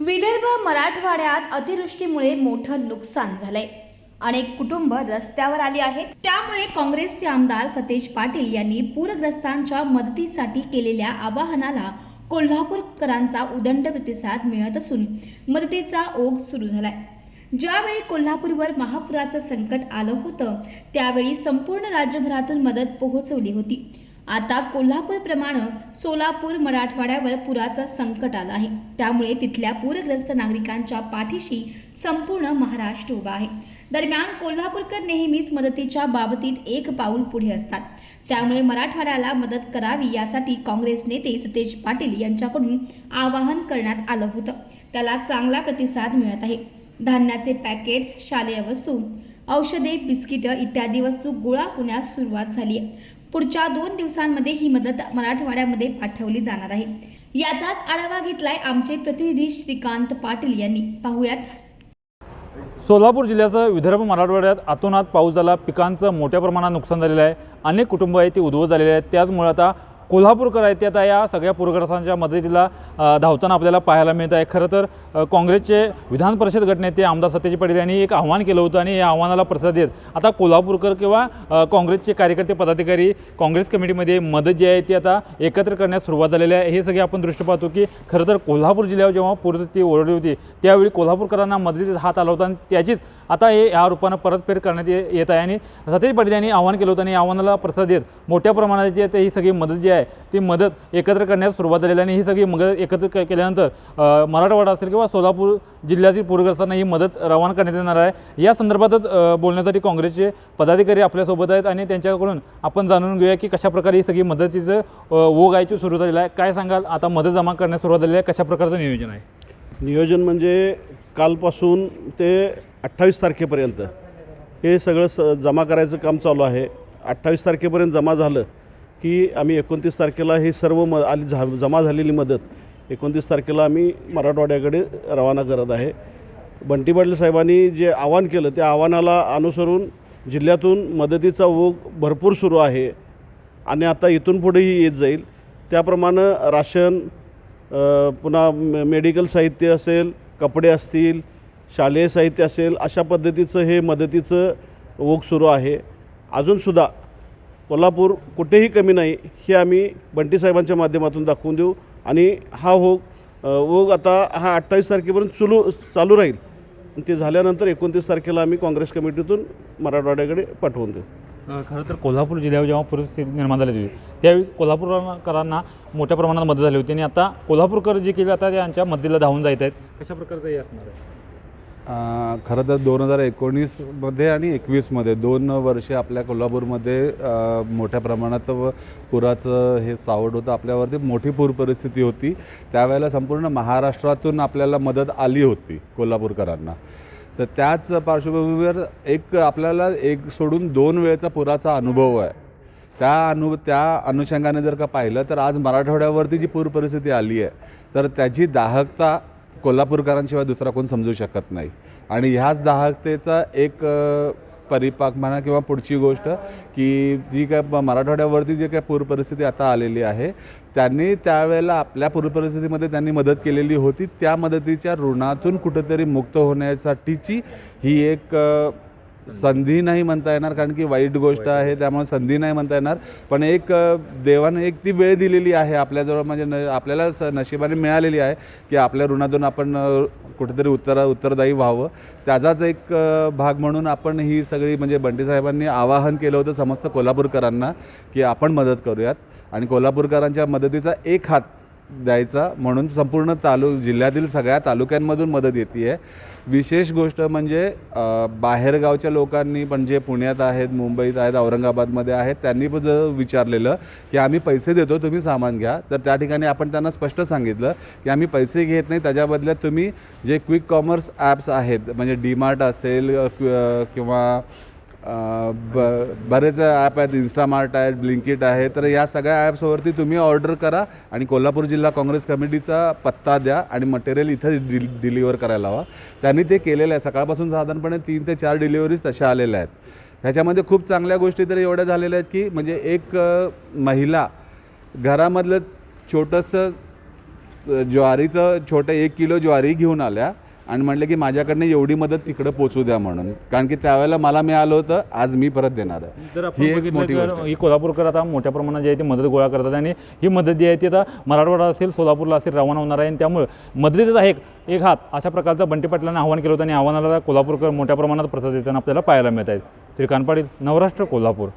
विदर्भ मराठवाड्यात अतिवृष्टीमुळे मोठं नुकसान झालंय. अनेक कुटुंब रस्त्यावर आली आहेत. त्यामुळे काँग्रेसचे आमदार सतेज पाटील यांनी पूरग्रस्तांच्या मदतीसाठी केलेल्या आवाहनाला कोल्हापूरकरांचा उदंड प्रतिसाद मिळत असून मदतीचा ओघ सुरू झालाय. ज्यावेळी कोल्हापूरवर महापुराचं संकट आलं होतं त्यावेळी संपूर्ण राज्यभरातून मदत पोहोचवली होती. आता कोल्हापूरप्रमाणे सोलापूर मराठवाड्यावर पुराचा संकट आला आहे. त्यामुळे तिथल्या पूरग्रस्त नागरिकांच्या पाठीशी संपूर्ण महाराष्ट्र उभा आहे. दरम्यान कोल्हापूरकर नेहमीच मदतीच्या बाबतीत एक पाऊल पुढे असतात. त्यामुळे मराठवाड्याला मदत करावी यासाठी काँग्रेस नेते सतेज पाटील यांच्याकडून आवाहन करण्यात आलं होतं. त्याला चांगला प्रतिसाद मिळत आहे. धान्याचे पॅकेट्स शालेय वस्तू औषधे बिस्किटं इत्यादी वस्तू गोळा होण्यास सुरुवात झाली आहे. पुढच्या दोन दिवसांमध्ये ही मदत मराठवाड्यामध्ये पाठवली जाणार आहे. याचाच आढावा घेतलाय आमचे प्रतिनिधी श्रीकांत पाटील यांनी. पाहुयात. सोलापूर जिल्ह्याचं विदर्भ मराठवाड्यात आतोनात पाऊस झाला. पिकांचं मोठ्या प्रमाणात नुकसान झालेलं आहे. अनेक कुटुंब आहेत ते उद्ध्वस्त झालेले आहेत. त्याचमुळे आता कोल्हापूरकर आहेत ते आता या सगळ्या पूरग्रस्तांच्या मदतीला धावताना आपल्याला पाहायला मिळत आहे. खरं तर काँग्रेसचे विधान परिषद गटनेते आमदार सत्यजी पाटील यांनी एक आव्हान केलं होतं आणि या आव्हानाला प्रतिसाद देत आता कोल्हापूरकर किंवा काँग्रेसचे कार्यकर्ते पदाधिकारी काँग्रेस कमिटीमध्ये मदत जी आहे ती आता एकत्र करण्यास सुरुवात झालेली आहे. हे सगळे आपण दृष्टी पाहतो की खरं तर कोल्हापूर जिल्ह्यावर जेव्हा पूरस्थिती ओरडली होती त्यावेळी कोल्हापूरकरांना मदतीचा हात आला होता आणि त्याचीच आता हे या रूपानं परतफेड करण्यात ये- येत आहे आणि सतेज पाटील यांनी आव्हान केलं होतं आणि आव्हानाला प्रसाद देत मोठ्या प्रमाणात जे ही सगळी मदत जी आहे ती मदत एकत्र करण्यास सुरुवात झालेली आणि ही सगळी मदत एकत्र केल्यानंतर मराठवाडा असेल किंवा सोलापूर जिल्ह्यातील पूरग्रस्तांना ही मदत रवाना करण्यात येणार आहे. या संदर्भातच बोलण्यासाठी काँग्रेसचे पदाधिकारी आपल्यासोबत आहेत आणि त्यांच्याकडून आपण जाणून घेऊया की कशाप्रकारे ही सगळी मदतीचं ओघ आहे सुरू झालेलं आहे. काय सांगाल? आता मदत जमा करण्यास सुरुवात झालेली आहे. कशा प्रकारचं नियोजन आहे? नियोजन म्हणजे कालपासून ते अठ्ठावीस तारखेपर्यंत हे सगळं स जमा करायचं काम चालू आहे. अठ्ठावीस तारखेपर्यंत जमा झालं की आम्ही एकोणतीस तारखेला हे सर्व म आली झा जमा झालेली मदत एकोणतीस तारखेला आम्ही मराठवाड्याकडे रवाना करत आहे. बंटी पाटील साहेबांनी जे आवाहन केलं त्या आव्हानाला अनुसरून जिल्ह्यातून मदतीचा ओघ भरपूर सुरू आहे आणि आता इथून पुढेही येत जाईल. त्याप्रमाणे राशन पुन्हा मेडिकल साहित्य असेल कपडे असतील शालेय साहित्य असेल अशा पद्धतीचं हे मदतीचं ओघ सुरू आहे. अजूनसुद्धा कोल्हापूर कुठेही कमी नाही हे आम्ही बंटी साहेबांच्या माध्यमातून दाखवून देऊ. आणि हा हो, ओघ ओघ आता हा अठ्ठावीस तारखेपर्यंत चुलू चालू राहील. ते झाल्यानंतर एकोणतीस तारखेला आम्ही काँग्रेस कमिटीतून मराठवाड्याकडे पाठवून देऊ. खरं तर कोल्हापूर जिल्ह्यावर जेव्हा परिस्थिती निर्माण झाली होती त्यावेळी कोल्हापूरकरांना मोठ्या प्रमाणात मदत झाली होती आणि आता कोल्हापूरकर जे केले आता त्यांच्या मदतीला धावून जात आहेत. कशा प्रकारचं हे असणार आहे? खरं तर दोन हजार एकोणीसमध्ये आणि एकवीसमध्ये दोन वर्षे आपल्या कोल्हापूरमध्ये मोठ्या प्रमाणात व पुराचं हे सावड होतं. आपल्यावरती मोठी पूर परिस्थिती होती. त्यावेळेला संपूर्ण महाराष्ट्रातून आपल्याला मदत आली होती कोल्हापूरकरांना. तर त्याच पार्श्वभूमीवर एक आपल्याला एक सोडून दोन वेळेचा पुराचा अनुभव आहे. त्या अनु त्या अनुषंगाने जर का पाहिलं तर आज मराठवाड्यावरती जी पूर परिस्थिती आली आहे तर त्याची दाहकता कोल्हापूरकरांशिवाय दुसरा कोण समजू शकत नाही. आणि ह्याच दाहकतेचा एक परिपाक म्हणा किंवा पुढची गोष्ट की जी काय मराठवाड्यावरती जी काय पूर परिस्थिती आता आलेली आहे त्यांनी त्यावेळेला आपल्या पूर परिस्थितीमध्ये त्यांनी मदत केलेली होती. त्या मदतीच्या ऋणातून कुठंतरी मुक्त होण्यासाठीची ही एक संधी नाही म्हणता येणार कारण की वाईट गोष्ट आहे त्यामुळे संधी नाही म्हणता येणार. पण एक देवाने देवानं एक ती वेळ दिलेली आहे आपल्याजवळ म्हणजे न आपल्याला स नशिबाने मिळालेली आहे की आपल्या ऋणातून आपण कुठेतरी उत्तरा उत्तरदायी व्हावं. त्याचाच एक भाग म्हणून आपण ही सगळी म्हणजे बंटी साहेबांनी आवाहन केलं होतं समस्त कोल्हापूरकरांना की आपण मदत करूयात. आणि कोल्हापूरकरांच्या मदतीचा एक हात द्यायचा म्हणून संपूर्ण तालु जिल्ह्यातील सगळ्या तालुक्यांमधून मदत येते आहे विशेष गोष्ट म्हणजे बाहेरगावच्या लोकांनी पण जे पुण्यात आहेत मुंबईत आहेत औरंगाबादमध्ये आहेत त्यांनी पण जर विचारलेलं की आम्ही पैसे देतो तुम्ही सामान घ्या तर त्या ठिकाणी आपण त्यांना स्पष्ट सांगितलं की आम्ही पैसे घेत नाही त्याच्या बदल्यात तुम्ही जे क्विक कॉमर्स ॲप्स आहेत म्हणजे डीमार्ट असेल किंवा ब बरेच ॲप आहेत इन्स्टामार्ट आहेत ब्लिंकिट आहे. तर या सगळ्या ॲप्सवरती तुम्ही ऑर्डर करा आणि कोल्हापूर जिल्हा काँग्रेस कमिटीचा पत्ता द्या आणि मटेरियल इथं डि डिलिव्हर करायला हवा त्यांनी ते केलेलं आहे. सकाळपासून साधारणपणे तीन ते चार डिलिव्हरीज तशा आलेल्या आहेत. ह्याच्यामध्ये खूप चांगल्या गोष्टी तर एवढ्या झालेल्या आहेत की म्हणजे एक महिला घरामधलं छोटंसं ज्वारीचं छोटं एक किलो ज्वारी घेऊन आल्या. आणि म्हटलं की माझ्याकडनं एवढी मदत तिकडं पोचू द्या म्हणून. कारण की त्यावेळेला मला मिळालं होतं आज मी परत देणार आहे. ही एक मोठी गोष्ट. ही कोल्हापूरकर आता मोठ्या प्रमाणात जी आहे ती मदत गोळा करतात आणि ही मदत जी आहे ती आता मराठवाडा असेल सोलापूरला असेल रवाना होणार आहे आणि त्यामुळे मदतीचा एक एक हात. अशा प्रकारचं बंटी पाटलांनी आव्हान केलं होतं आणि आव्हानाला कोल्हापूरकर मोठ्या प्रमाणात प्रतिसाद देताना आपल्याला पाहायला मिळत आहेत. श्रीकांत पाटील नवराष्ट्र कोल्हापूर.